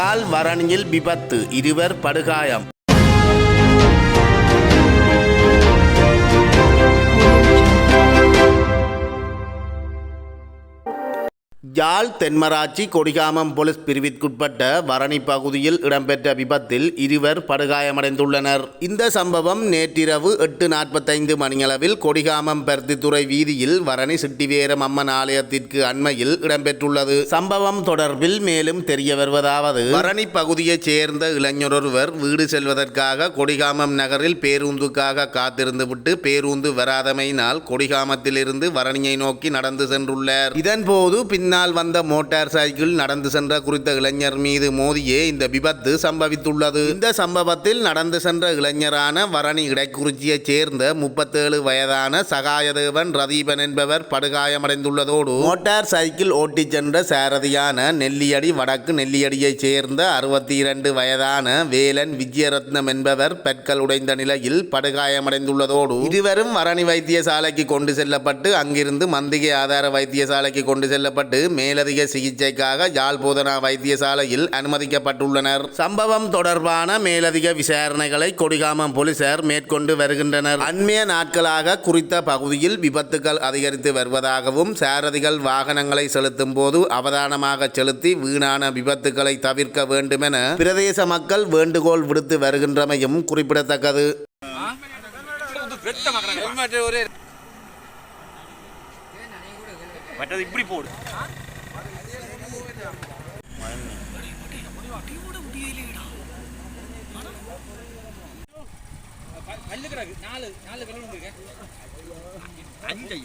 கால் வரணியில் விபத்து. இருவர் படுகாயம். யாழ் தென்மராட்சி கொடிகாமம் போலீஸ் பிரிவிற்குட்பட்ட வரணி பகுதியில் இடம்பெற்ற விபத்தில் இருவர் படுகாயமடைந்துள்ளனர். இந்த சம்பவம் நேற்றிரவு எட்டு நாற்பத்தைந்து மணியளவில் கொடிகாமம் பருத்தித்துறை வீதியில் வரணி சிட்டிவேரம் அம்மன் ஆலயத்திற்கு அண்மையில் இடம்பெற்றுள்ளது. சம்பவம் தொடர்பில் மேலும் தெரிய வருவதாவது வரணி பகுதியைச் சேர்ந்த இளைஞரொருவர் வீடு செல்வதற்காக கொடிகாமம் நகரில் பேருந்துக்காக காத்திருந்துவிட்டு பேருந்து வராதமையினால் கொடிகாமத்திலிருந்து வரணியை நோக்கி நடந்து சென்றுள்ளார். இதன்போது பின்னால் வந்த மோட்டார் சைக்கிள் நடந்து சென்ற குறித்த இளைஞர் மீது மோதியே இந்த விபத்து சம்பவித்துள்ளது. இந்த சம்பவத்தில் நடந்து சென்ற இளைஞரான வரணி இடைக்குறிச்சியைச் சேர்ந்த முப்பத்தேழு வயதான சகாயதேவன் ரதீபன் என்பவர் படுகாயமடைந்துள்ளதோடு மோட்டார் சைக்கிள் ஓட்டிச் சென்ற சாரதியான நெல்லியடி வடக்கு நெல்லியடியைச் சேர்ந்த அறுபத்தி இரண்டு வயதான வேலன் விஜயரத்னம் என்பவர் பற்கள் உடைந்த நிலையில் படுகாயமடைந்துள்ளதோடு இருவரும் வரணி வைத்தியசாலைக்கு கொண்டு செல்லப்பட்டு அங்கிருந்து மந்திகை ஆதார வைத்தியசாலைக்கு கொண்டு செல்லப்பட்டு மேலதிக சிகிச்சைக்காக யாழ் போதனா வைத்தியசாலையில் அனுமதிக்கப்பட்டுள்ளனர். சம்பவம் தொடர்பான மேலதிக விசாரணைகளை கொடிகாமம் போலீசார் மேற்கொண்டு வருகின்றனர். அண்மைய நாட்களாக குறித்த பகுதியில் விபத்துகள் அதிகரித்து வருவதாகவும் சாரதிகள் வாகனங்களை செலுத்தும் போது அவதானமாக செலுத்தி வீணான விபத்துகளை தவிர்க்க வேண்டுமென பிரதேச மக்கள் வேண்டுகோள் விடுத்து வருகின்றமையும் குறிப்பிடத்தக்கது. மற்றது இப்படி போடு. நாலு நாலு கல்லு இருக்கேன் அஞ்சு